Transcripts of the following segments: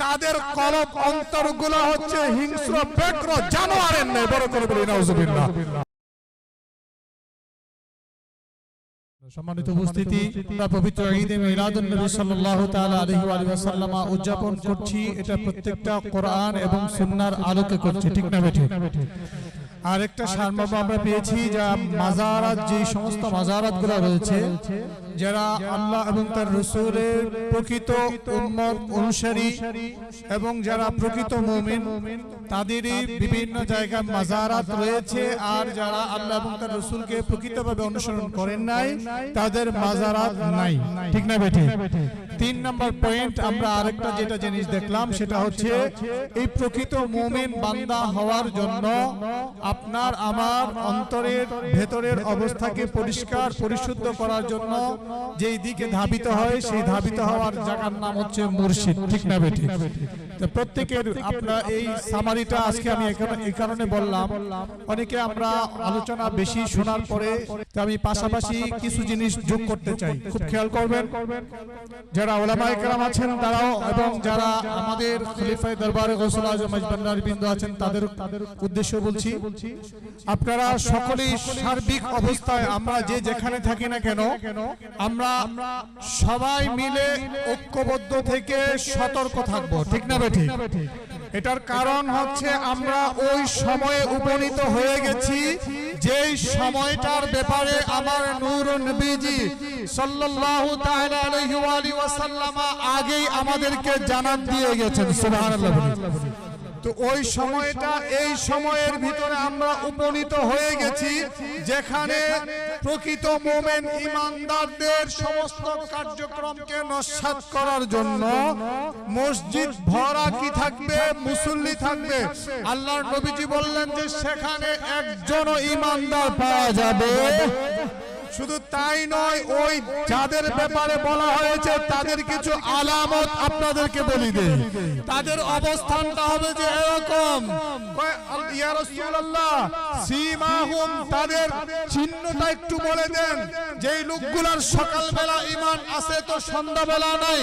তাদের কলব অন্তরগুলো হচ্ছে হিংস্র, ব্যগ্র জানোয়ারের নেই বড় করে বলি, নাউজুবিল্লাহ। সম্মানিত উপস্থিতি পবিত্র ঈদে মিলাদুন নবী সাল্লাল্লাহু তাআলা আলাইহি ওয়া আলিহি ওয়াসাল্লাম উদযাপন করছি। এটা প্রত্যেকটা কোরআন এবং সুন্নাহর আলোকে করছি, ঠিক না বেঠিক আর একটা সারমর্ম আমরা পেয়েছি, যা মাজারাত, যে সমস্ত মাজারাতগুলো রয়েছে যারা আল্লাহ এবং তার রসুলের প্রকৃত উম্মত অনুসারী এবং যারা প্রকৃত মুমিন, তাদেরই বিভিন্ন জায়গায় মাজারাত রয়েছে। আর যারা আল্লাহ এবং তার রসুলকে প্রকৃতভাবে অনুসরণ করেন নাই, তাদের মাজারাত নাই। ঠিক না বেঠি? তিন নম্বর পয়েন্ট আমরা আরেকটা যেটা জিনিস দেখলাম, সেটা হচ্ছে এই প্রকৃত মুমিন বান্দা হওয়ার জন্য আপনার আমার অন্তরের ভেতরের অবস্থাকে পরিষ্কার, পরিশুদ্ধ করার জন্য যেই দিকে ধাবিত হয় সেই ধাবিত হওয়ার জায়গার নাম হচ্ছে মুর্শিদ। ঠিক না বেটি প্রত্যেকের আপনার এই সামারিটা আজকে আমি এই কারণে বললাম। অনেকে আমরা আলোচনা বেশি শোনার পরে আমি পাশাপাশি কিছু জিনিস যোগ করতে চাই। খুব খেয়াল করবেন। যারা ওলামা একরাম আছেন তারাও এবং যারা আমাদের খলিফায় দরবারে গোসল আজম বিন্দু আছেন তাদের তাদের উদ্দেশ্য বলছি। আপনারা সকলেই সার্বিক অবস্থায় আমরা যে যেখানে থাকি না কেন আমরা সবাই মিলে ঐক্যবদ্ধ থেকে সতর্ক থাকব। ঠিক না বেঠিক? এটার কারণ হচ্ছে আমরা ওই সময়ে উপনীত হয়ে গেছি, যেই সময়টার ব্যাপারে আমার নূর নবীজি সাল্লাল্লাহু তাআলা আলাইহি ওয়া ওয়াসাল্লাম আগেই আমাদেরকে জানান দিয়ে গেছেন। সুবহানাল্লাহ তো ওই সময়টা এই সময়ের ভিতরে আমরা উপনীত হয়ে গেছি যেখানে প্রকৃত মোমেন ইমানদারদের সমস্ত কার্যক্রমকে নস্বাত করার জন্য মসজিদ ভরা কি থাকবে মুসল্লি থাকবে? আল্লাহর নবীজি বললেন যে সেখানে একজনও ইমানদার পাওয়া যাবে। শুধু তাই নয়, ওই যাদের ব্যাপারে বলা হয়েছে, তাদের কিছু আলামত আপনাদেরকে বলি দেই। তাদের অবস্থানটা হবে যে এরকম। ইয়া রাসূলুল্লাহ, সীমাহুম তাদের চিহ্নটা একটু বলে দেন। যেই লোকগুলার সকালবেলা ঈমান আছে তো সন্ধ্যাবেলা নাই।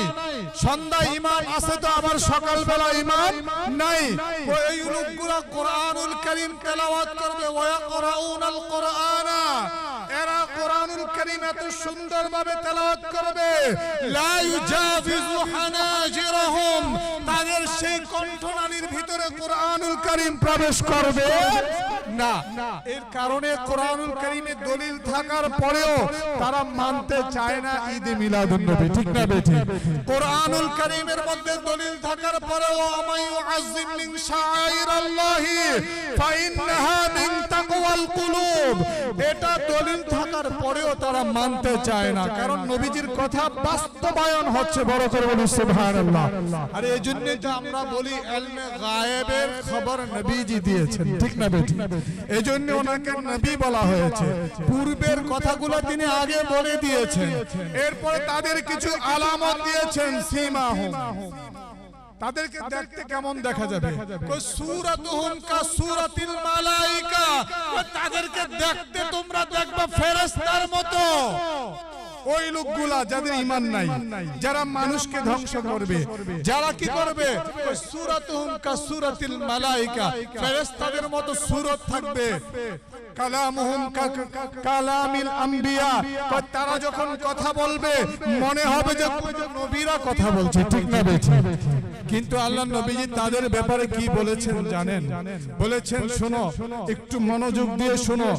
সন্ধ্যা ঈমান আছে তো আবার সকালবেলা ঈমান নাই। ও এই লোকগুলা কোরআনুল কারীম তেলাওয়াত করবে। ওয়া ইয়াকরাউনাল কোরআনা। এরা কোরআনুল কারীম এত সুন্দরভাবে তেলাওয়াত করবে। হানাজিরহুম। তাদের সেই কণ্ঠনালীর ভিতরে কোরআনুল কারীম প্রবেশ করবে। না, এর কারণে কোরআনুল দলিল থাকার পরেও তারা মানতে চায় না ঠিক না কোরআনুল কারীমের মধ্যে দলিল থাকার পরেও আমায়ু আযিম মিন শাআইরাল্লাহি, ফাইন্নাহা মিন তাকওয়াল কুলুব। এটা দলিল থাকার পরেও তারা মানতে চায় না। কারণ নবীজির কথা বাস্তবায়ন হচ্ছে বড় করে বলি, সুবহানাল্লাহ। আর এই জন্য তো আমরা বলি ইলমে গায়েবের খবর নবীজি দিয়েছেন। ঠিক না বেটি? এই জন্য ওনাকে নবী বলা হয়েছে। পূর্বের কথাগুলো তিনি আগে বলে দিয়েছেন। এরপরে তাদের কিছু আলামত দিয়েছেন সীমা তাদেরকে দেখতে কেমন দেখা যাবে? তাদেরকে দেখতে তোমরা দেখবা ফেরেশতার মতো। ওই লোকগুলা যাদের ঈমান নাই যারা মানুষকে ধ্বংস করবে যারা কি করবে? কই সূরাতুহুম কা মালাইকা। ফেরেশতাদের মতো সূরত থাকবে। কালামুহুম কালামিল আম্বিয়া। তারা যখন কথা বলবে মনে হবে যে নবীরা কথা বলছে ঠিক না বেঠি কিন্তু আল্লাহ নবীজি তাদের ব্যাপারে কি বলেছেন জানেন? বলেছেন শোনো একটু মনোযোগ দিয়ে শোনো।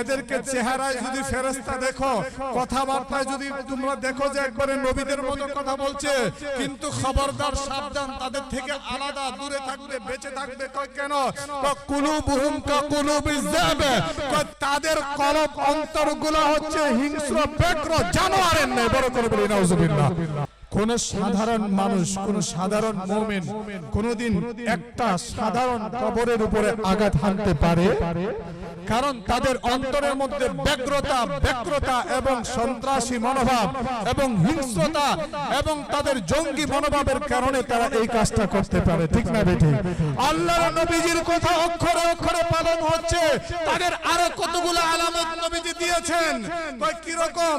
এদেরকে চেহারায় যদি ফেরেশতা দেখো কথাবার্তায় যদি তোমরা দেখো যে একবারে নবীদের মতো কথা বলছে কিন্তু খবরদার সাবধান তাদের থেকে আলাদা দূরে থাকবে বেঁচে থাকবে কয় কেন? কুলুবুহুম কা কুলুবিজ যাবে তাদের কলব অন্তরগুলো হচ্ছে হিংস্র ব্যগ্র জানোয়ারের নেই বড় করে বলি নাউজুবিল্লাহ। কোন সাধারণ মানুষ কোন সাধারণ মোমেন কোনদিন একটা সাধারণ কবরের উপরে আঘাত হানতে পারে। কারণ তাদের অন্তরের মধ্যে ব্যগ্রতা ব্যগ্রতা এবং সন্ত্রাসী মনোভাব এবং হিংস্রতা এবং তাদের জঙ্গি মনোভাবের কারণে তারা এই কাজটা করতে পারে ঠিক না বেঠি আল্লাহর নবীজির কথা অক্ষরে অক্ষরে পালন হচ্ছে। তাদের আরও কতগুলো আলামত নবীজি দিয়েছেন? কি রকম?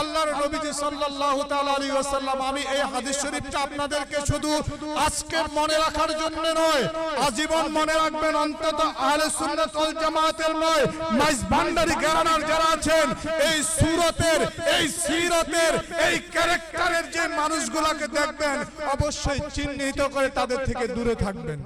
আল্লাহর নবীজি সাল্লাল্লাহু তাআলা আলাইহি ওয়াসাল্লাম আমি এই হাদিস শরীফটা আপনাদেরকে শুধু আজকের মনে রাখার জন্য নয়। আজীবন মনে রাখবেন অন্তত আহলে সুন্নাত ওয়াল জামাতের নয় মাইস ভান্ডারি ঘরানার যারা আছেন এই সুরতের এই সিরতের এই ক্যারেক্টারের যে মানুষগুলাকে দেখবেন অবশ্যই চিহ্নিত করে তাদের থেকে দূরে থাকবেন।